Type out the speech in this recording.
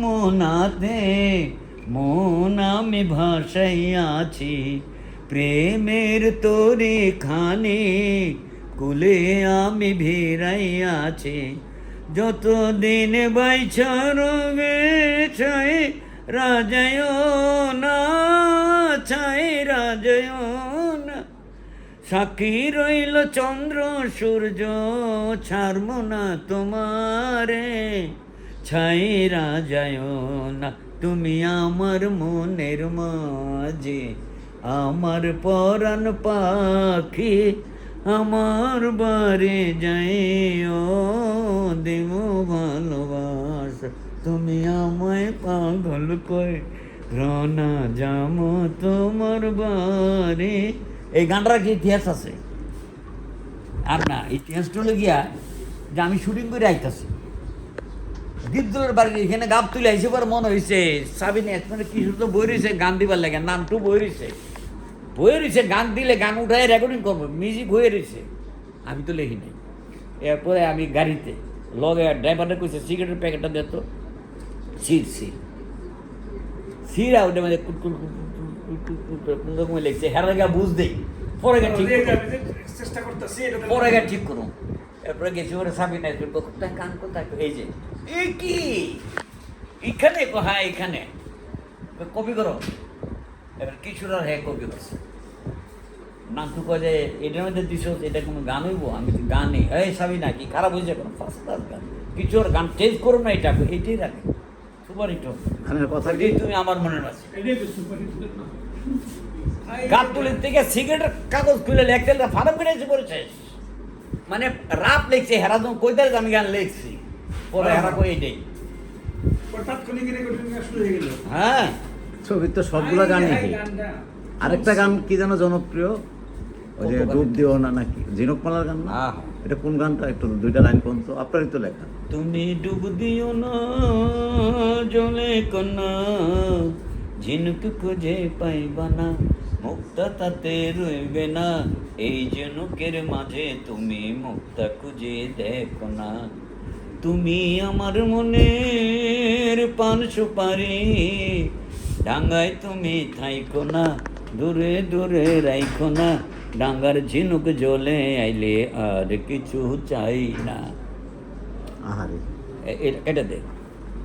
মোনাতে, মন আমি ভাসাইয়াছি। প্রেমের তোরে খানে কুলে আমি ভিড়াইয়াছি। যতদিন বাইছারবে ছাই রাজয় না ছাই রাজয় না। সাক্ষী রইল চন্দ্র, সূর্য, ছাড়ব না তোমারে। ছাইরা যায় না, তুমি আমার মনের মাঝে। আমার পরাণ পাখি আমার বারে যাইও, দেব ভালোবাস। তুমি আমায় পাগল কই রনা যাম তোমার বারে। এই গানটার কি ইতিহাস আছে? আর না, ইতিহাসটা হলো গিয়া যে আমি শুটিং করে আইতাছি। দীপদুলের বাড়ি এখানে গাব তুলে আইসে পর মনে হয়েছে সাবিনে মানে কি তো বই রয়েছে গান দিবার লাগে নামটু বই রয়েছে বই রয়েছে গান দিলে গান উঠায় রেকর্ডিং করব মিউজিক হয়ে রয়েছে আমি তো লেখি নাই। এরপরে আমি গাড়িতে লগে ড্রাইভারটা কইছে সিগারেটের প্যাকেটটা দিত সির সির। সিরা ওটা মানে কুটকুল কোন রকমের লেগছে। হেরার গা বুঝ দেই। পরে গা ঠিক করুন। চেষ্টা করতেছি পরে গা ঠিক করুন এরপরে গেছি ওরা সাবি নাই কোথায় কান কোথায়? এই যে। এই কি? এখানে কো হ্যাঁ এখানে। কপি করো। এবার আর হ্যাঁ কপি করছে। নাম তো কয় যে এটার মধ্যে দিছ এটা কোনো গান হইব? আমি তো গানই এই সাবি না কি খারাপ হয়েছে কোনো ফার্স্ট ক্লাস গান। কিশোর গান চেঞ্জ করো না এটা এটাই রাখে। সুপার হিট গানের কথা কি? এটাই তুমি আমার মনের আছে এটাই তো সুপার হিট গাছ তুলির থেকে সিগারেটের কাগজ খুলে লেখতে ফার্ম করে এসে পড়েছে। মানে রাত লিখছে হেরা তুমি কইতে আমি গান লিখছি পরে হেরা কই শুরু হয়ে হ্যাঁ। ছবির তো সবগুলা হিট। আরেকটা গান কি যেন জনপ্রিয়? ওই যে ডুব দিও না নাকি? ঝিনুকমালার গান না? আহ। এটা কোন গানটা? একটু দুইটা লাইন কোন তো? আপনারই তো লেখা। তুমি ডুব দিও না জলে কন্যা ঝিনুক খুঁজে পাইবা না মুক্তা তাতে রইবে না এই ঝিনুকের মাঝে তুমি মুক্তা খুঁজে দেখো না তুমি আমার মনের পান সুপারি ডাঙ্গায় তুমি থাইকো না দূরে দূরে রাইখো না ডাঙ্গার ঝিনুক জলে আইলে আর কিছু চাই না আহারে এটা দেখ